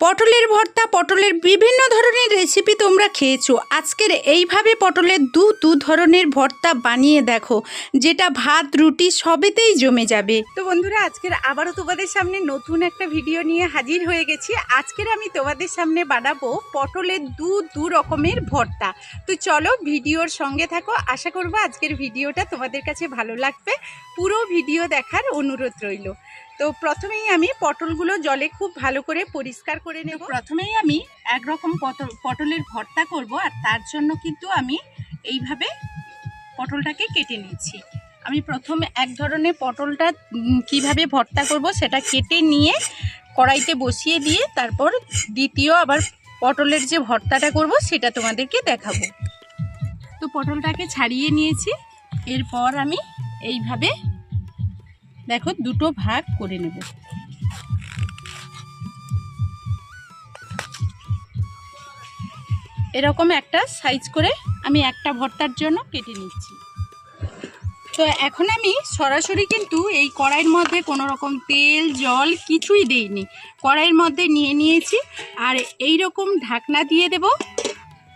পটলের ভর্তা, পটলের বিভিন্ন ধরনের রেসিপি তোমরা খেয়েছো। আজকের এইভাবে পটলের দু দু ধরনের ভর্তা বানিয়ে দেখো, যেটা ভাত, রুটি সবেতেই জমে যাবে। তো বন্ধুরা, আজকের আবারও তোমাদের সামনে নতুন একটা ভিডিও নিয়ে হাজির হয়ে গেছি। আজকের আমি তোমাদের সামনে বানাবো পটলের দু দু রকমের ভর্তা। তো চলো ভিডিওর সঙ্গে থাকো। আশা করব আজকের ভিডিওটা তোমাদের কাছে ভালো লাগবে। পুরো ভিডিও দেখার অনুরোধ রইল। তো প্রথমেই আমি পটলগুলো জলে খুব ভালো করে পরিষ্কার করে নেব। প্রথমেই আমি একরকম পটল পটলের ভর্তা করব আর তার জন্য কিন্তু আমি এইভাবে পটলটাকে কেটে নিচ্ছি আমি প্রথমে এক ধরনের পটলটা কীভাবে ভর্তা করব সেটা কেটে নিয়ে কড়াইতে বসিয়ে দিয়ে তারপর দ্বিতীয় আবার পটলের যে ভর্তাটা করব সেটা তোমাদেরকে দেখাবো। তো পটলটাকে ছাড়িয়ে নিয়েছি। এরপর আমি এইভাবে দেখো, দুটো ভাগ করে নেব। এরকম একটা সাইজ করে আমি একটা ভর্তার জন্য কেটে নিচ্ছি। তো এখন আমি সরাসরি কিন্তু এই কড়াইয়ের মধ্যে কোনো রকম তেল, জল কিছুই দেইনি। কড়াইয়ের মধ্যে নিয়ে নিয়েছি আর এই রকম ঢাকনা দিয়ে দেব।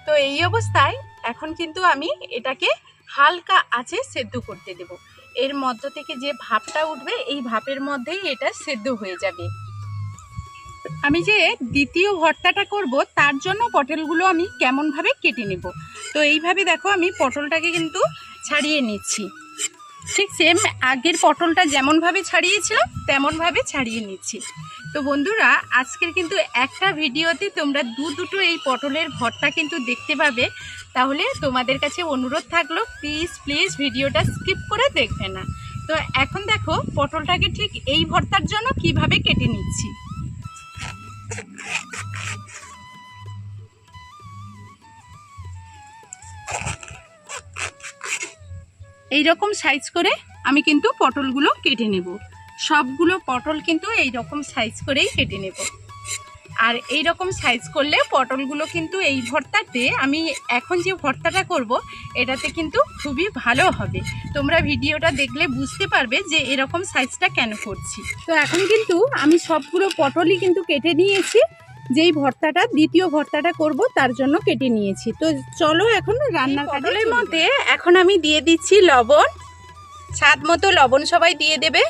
তো এই অবস্থায় এখন কিন্তু আমি এটাকে হালকা আঁচে সেদ্ধ করতে দেব। এর মধ্য থেকে যে ভাপটা উঠবে, এই ভাপের মধ্যেই এটা সেদ্ধ হয়ে যাবে। আমি যে দ্বিতীয় ভর্তাটা করব, তার জন্য পটলগুলো আমি কেমনভাবে কেটে নেব? তো এইভাবে দেখো, আমি পটলটাকে কিন্তু ছাড়িয়ে নিচ্ছি। ঠিক সেম আগের পটলটা যেমনভাবে ছাড়িয়েছিলাম তেমনভাবে ছাড়িয়ে নিচ্ছি। তো বন্ধুরা, আজকের কিন্তু একটা ভিডিওতে তোমরা দু দুটো এই পটলের ভর্তা কিন্তু দেখতে পাবে। তাহলে তোমাদের কাছে অনুরোধ থাকল প্লিজ প্লিজ ভিডিওটা স্কিপ করে দেখবে না। তো এখন দেখো, পটলটাকে ঠিক এই ভর্তার জন্য কীভাবে কেটে নিচ্ছি। এই রকম সাইজ করে আমি কিন্তু পটলগুলো কেটে নেব। সবগুলো পটল কিন্তু এই রকম সাইজ করেই কেটে নেব। আর এই রকম সাইজ করলে পটলগুলো কিন্তু এই ভর্তাতে আমি এখন যে ভর্তাটা করব, এটাতে কিন্তু খুবই ভালো হবে। তোমরা ভিডিওটা দেখলে বুঝতে পারবে যে এরকম সাইজটা কেন করছি। তো এখন কিন্তু আমি সবগুলো পটলই কিন্তু কেটে নিয়েছি। যেই ভর্তাটা দ্বিতীয় ভর্তাটা করব তার জন্য কেটে নিয়েছি। তো চলো এখন রান্নার পটলের মধ্যে এখন আমি দিয়ে দিচ্ছি লবণ। স্বাদ মতো লবণ সবাই দিয়ে দেবে।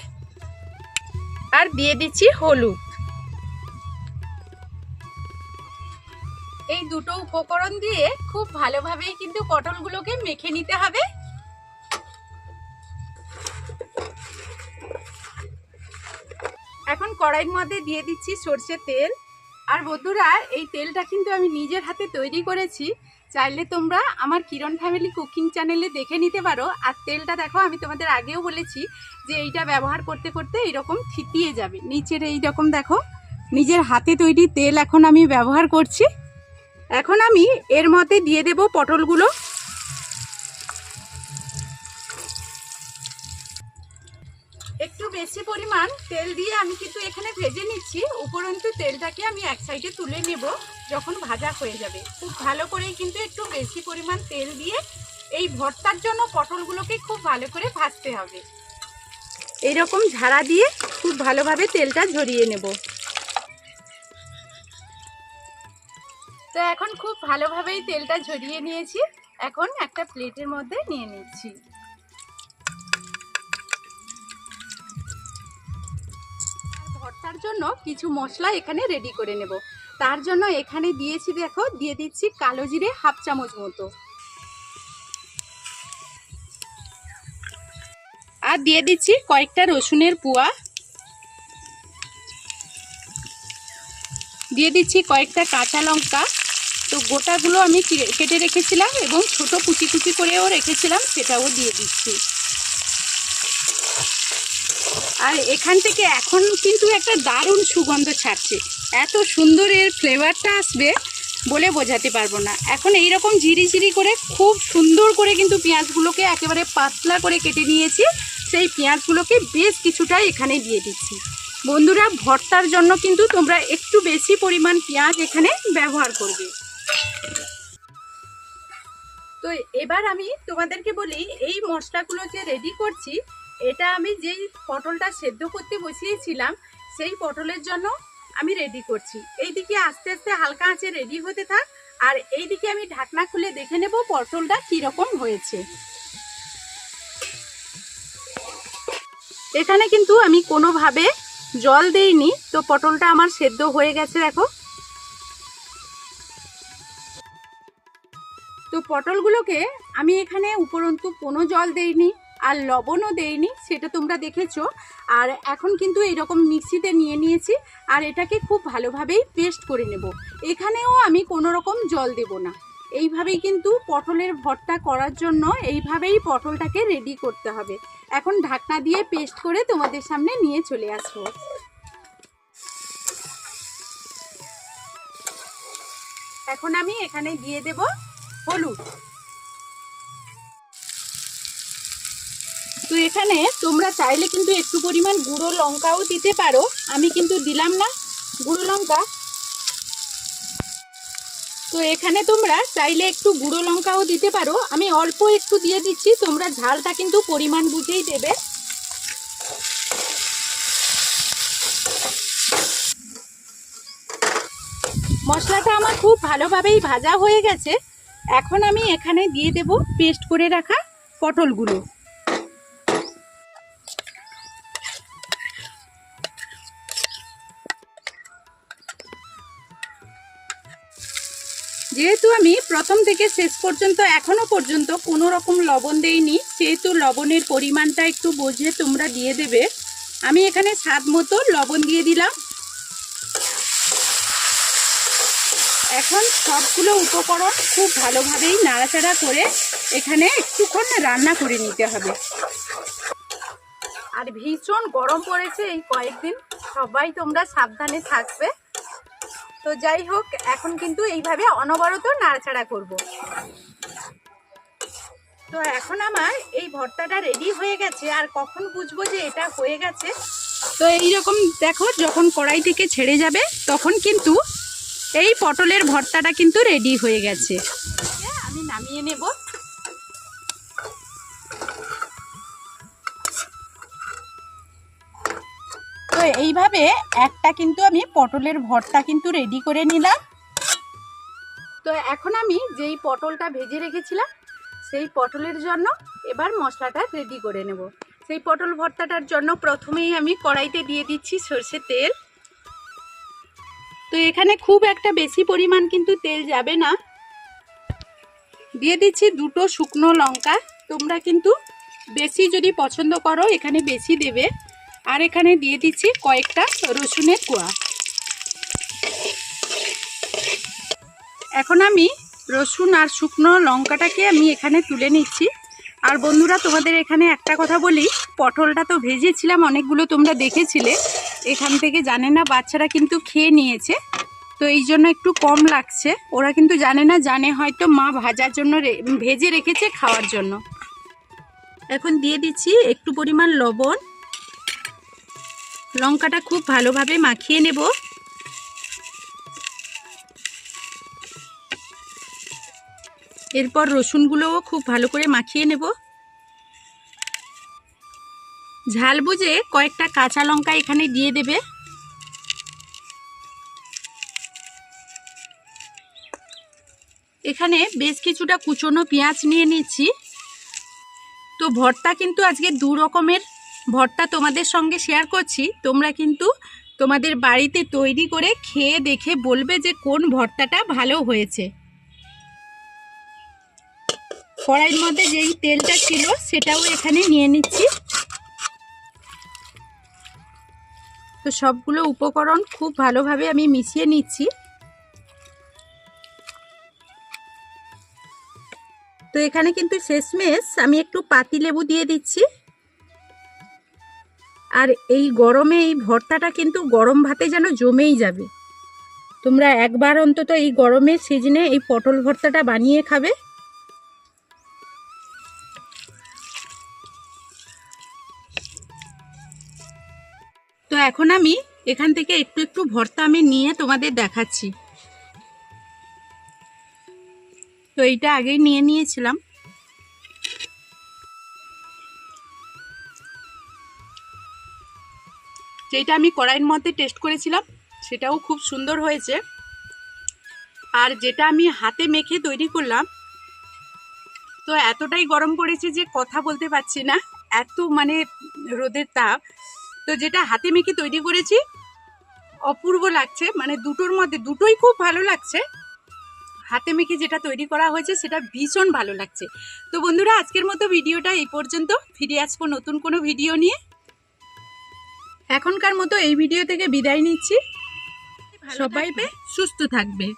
আর দিয়ে দিচ্ছি হলুদ। এই দুটো উপকরণ দিয়ে খুব ভালোভাবেই কিন্তু পটলগুলোকে মেখে নিতে হবে। এখন কড়াইয়ের মধ্যে দিয়ে দিচ্ছি সর্ষের তেল। আর বন্ধুরা, এই তেলটা কিন্তু আমি নিজের হাতে তৈরি করেছি। চাইলে তোমরা আমার কিরণ ফ্যামিলি কুকিং চ্যানেলে দেখে নিতে পারো। আর তেলটা দেখো, আমি তোমাদের আগেও বলেছি যে এইটা ব্যবহার করতে করতে এইরকম থিতিয়ে যাবে। নিচের এই রকম দেখো, নিজের হাতে তৈরি তেল এখন আমি ব্যবহার করছি। এখন আমি এর মতে দিয়ে দেব পটলগুলো। পরিমাণ তেল দিয়ে আমি কিন্তু এখানে ভেজে নিচ্ছি। উপরন্তু তেলটাকে আমি এক সাইডে তুলে নেব, যখন ভাজা হয়ে যাবে। খুব ভালো করেই কিন্তু একটু বেশি পরিমাণ তেল দিয়ে এই ভর্তার জন্য পটলগুলোকে খুব ভালো করে ভাজতে হবে। এইরকম ঝাড়া দিয়ে খুব ভালোভাবে তেলটা ঝরিয়ে নেব। তো এখন খুব ভালোভাবেই তেলটা ঝরিয়ে নিয়েছি। এখন একটা প্লেটের মধ্যে নিয়ে নিচ্ছি। ভর্তার জন্য কিছু মশলা এখানে রেডি করে নেব। তার জন্য এখানে দিয়েছি দেখো, দিয়ে দিচ্ছি কালো জিরে হাফ চামচ মতো। আর দিয়ে দিচ্ছি কয়েকটা রসুনের পুয়া। দিয়ে দিচ্ছি কয়েকটা কাঁচা লঙ্কা। তো গোটাগুলো আমি কেটে রেখেছিলাম এবং ছোট কুচি কুচি করেও রেখেছিলাম, সেটাও দিয়ে দিচ্ছি। আর এখান থেকে এখন কিন্তু একটা দারুণ সুগন্ধ ছাড়ছে। এত সুন্দর এর ফ্লেভারটা আসবে বলে বোঝাতে পারব না। এখন এই রকম ঝিরি ঝিরি করে, খুব সুন্দর করে কিন্তু পেঁয়াজগুলোকে একেবারে পাতলা করে কেটে নিয়েছি। সেই পেঁয়াজগুলোকে বেশ কিছুটা এখানে দিয়ে দিচ্ছি। বন্ধুরা, ভর্তার জন্য কিন্তু তোমরা একটু বেশি পরিমাণ পেঁয়াজ এখানে ব্যবহার করবে। তো এবার আমি তোমাদেরকে বলি, এই মশলাগুলো যে রেডি করছি এটা আমি যেই পটলটা সেদ্ধ করতে বসিয়েছিলাম, সেই পটলের জন্য আমি রেডি করছি। এইদিকে আস্তে আস্তে হালকা আঁচে রেডি হতে থাক, আর এইদিকে আমি ঢাকনা খুলে দেখে নেব পটলটা কীরকম হয়েছে। এখানে কিন্তু আমি কোনোভাবে জল দেইনি, তো পটলটা আমার সেদ্ধ হয়ে গেছে, দেখো। তো পটলগুলোকে আমি এখানে উপরন্তু কোনো জল দেইনি। আর লবণও দেইনি, সেটা তোমরা দেখেছ। আর এখন কিন্তু এরকম মিক্সিতে নিয়ে নিয়েছি, আর এটাকে খুব ভালোভাবেই পেস্ট করে নেব। এখানেও আমি কোনো রকম জল দেব না। এইভাবেই কিন্তু পটলের ভর্তা করার জন্য এইভাবেই পটলটাকে রেডি করতে হবে। এখন ঢাকনা দিয়ে পেস্ট করে তোমাদের সামনে নিয়ে চলে আসব। এখন আমি এখানে দিয়ে দেব হলুদ। তো এখানে তোমরা চাইলে কিন্তু একটু পরিমাণ গুঁড়ো লঙ্কাও দিতে পারো। আমি কিন্তু দিলাম না গুঁড়ো লঙ্কা। তো এখানে তোমরা চাইলে একটু গুঁড়ো লঙ্কাও দিতে পারো। আমি অল্প একটু দিয়ে দিচ্ছি, তোমরা ঝালটা কিন্তু পরিমাণ বুঝেই দেবে। মশলাটা আমার খুব ভালোভাবেই ভাজা হয়ে গেছে। এখন আমি এখানে দিয়ে দেব পেস্ট করে রাখা পটলগুলো। যেহেতু আমি প্রথম থেকে শেষ পর্যন্ত, এখনও পর্যন্ত কোনো রকম লবণ দেইনি সেহেতু লবণের পরিমাণটা একটু বুঝে তোমরা দিয়ে দেবে। আমি এখানে স্বাদ মতো লবণ দিয়ে দিলাম। এখন সবগুলো উপকরণ খুব ভালোভাবেই নাড়াচাড়া করে এখানে একটুক্ষণ রান্না করে নিতে হবে। আর ভীষণ গরম পড়েছে এই কয়েকদিন। সবাই তোমরা সাবধানে থাকবে। তো যাই হোক, এখন কিন্তু এইভাবে অনবরত নাড়াচাড়া করব। তো এখন আমার এই ভর্তাটা রেডি হয়ে গেছে, আর কখন বুঝব যে এটা হয়ে গেছে? তো এই রকম দেখো, যখন কড়াই থেকে ছেড়ে যাবে, তখন কিন্তু এই পটলের ভর্তাটা কিন্তু রেডি হয়ে গেছে। আমি নামিয়ে নেব। এইভাবে একটা কিন্তু আমি পটলের ভর্তা কিন্তু রেডি করে নিলাম। তো এখন আমি যেই পটলটা ভেজে রেখেছিলাম, সেই পটলের জন্য এবার মশলাটা রেডি করে নেব। সেই পটল ভর্তাটার জন্য প্রথমেই আমি কড়াইতে দিয়ে দিচ্ছি সর্ষে তেল। তো এখানে খুব একটা বেশি পরিমাণ কিন্তু তেল যাবে না। দিয়ে দিচ্ছি দুটো শুকনো লঙ্কা। তোমরা কিন্তু বেশি যদি পছন্দ করো, এখানে বেশি দেবে। আর এখানে দিয়ে দিচ্ছি কয়েকটা রসুনের কোয়া। এখন আমি রসুন আর শুকনো লঙ্কাটাকে আমি এখানে তুলে নিচ্ছি। আর বন্ধুরা, তোমাদের এখানে একটা কথা বলি, পটলটা তো ভেজেছিলাম, অনেকগুলো তোমরা দেখেছিলে। এখান থেকে জানে না, বাচ্চারা কিন্তু খেয়ে নিয়েছে। তো এই জন্য একটু কম লাগছে। ওরা কিন্তু জানে না, জানে হয়তো মা ভাজার জন্য ভেজে রেখেছে খাওয়ার জন্য। এখন দিয়ে দিচ্ছি একটু পরিমাণ লবণ। লঙ্কাটা খুব ভালোভাবে মাখিয়ে নেব। এরপর রসুনগুলোও খুব ভালো করে মাখিয়ে নেব। ঝাল বুঝে কয়েকটা কাঁচা লঙ্কা এখানে দিয়ে দেবে। এখানে বেশ কিছুটা কুচনো পেঁয়াজ নিয়ে নিচ্ছি। তো ভর্তা কিন্তু আজকে দু রকমের ভর্তা তোমাদের সঙ্গে শেয়ার করছি। তোমরা কিন্তু তোমাদের বাড়িতে তৈরি করে খেয়ে দেখে বলবে যে কোন ভর্তাটা ভালো হয়েছে। কড়াইয়ের মধ্যে যেই তেলটা ছিল সেটাও এখানে নিয়ে নিচ্ছি। তো সবগুলো উপকরণ খুব ভালোভাবে আমি মিশিয়ে নিচ্ছি। তো এখানে কিন্তু শেষমেশ আমি একটু পাতি লেবু দিয়ে দিচ্ছি। আর এই গরমে এই ভর্তাটা কিন্তু গরম ভাতে যেন জমেই যাবে। তোমরা একবার অন্তত এই গরমের সিজনে এই পটল ভর্তাটা বানিয়ে খাবে। তো এখন আমি এখান থেকে একটু একটু ভর্তা আমি নিয়ে তোমাদের দেখাচ্ছি। তো এইটা আগেই নিয়ে নিয়েছিলাম। যেটা আমি কড়াইয়ের মধ্যে টেস্ট করেছিলাম, সেটাও খুব সুন্দর হয়েছে। আর যেটা আমি হাতে মেখে তৈরি করলাম, তো এতটাই গরম পড়েছে যে কথা বলতে পারছি না, এত মানে রোদের তাপ। তো যেটা হাতে মেখে তৈরি করেছি, অপূর্ব লাগছে মানে দুটোর মধ্যে, দুটোই খুব ভালো লাগছে। হাতে মেখে যেটা তৈরি করা হয়েছে, সেটা ভীষণ ভালো লাগছে। তো বন্ধুরা, আজকের মতো ভিডিওটা এই পর্যন্ত। ফিরে আসব নতুন কোনো ভিডিও নিয়ে। এখনকার মতো এই ভিডিও থেকে বিদায় নিচ্ছি। সবাই সুস্থ থাকবে।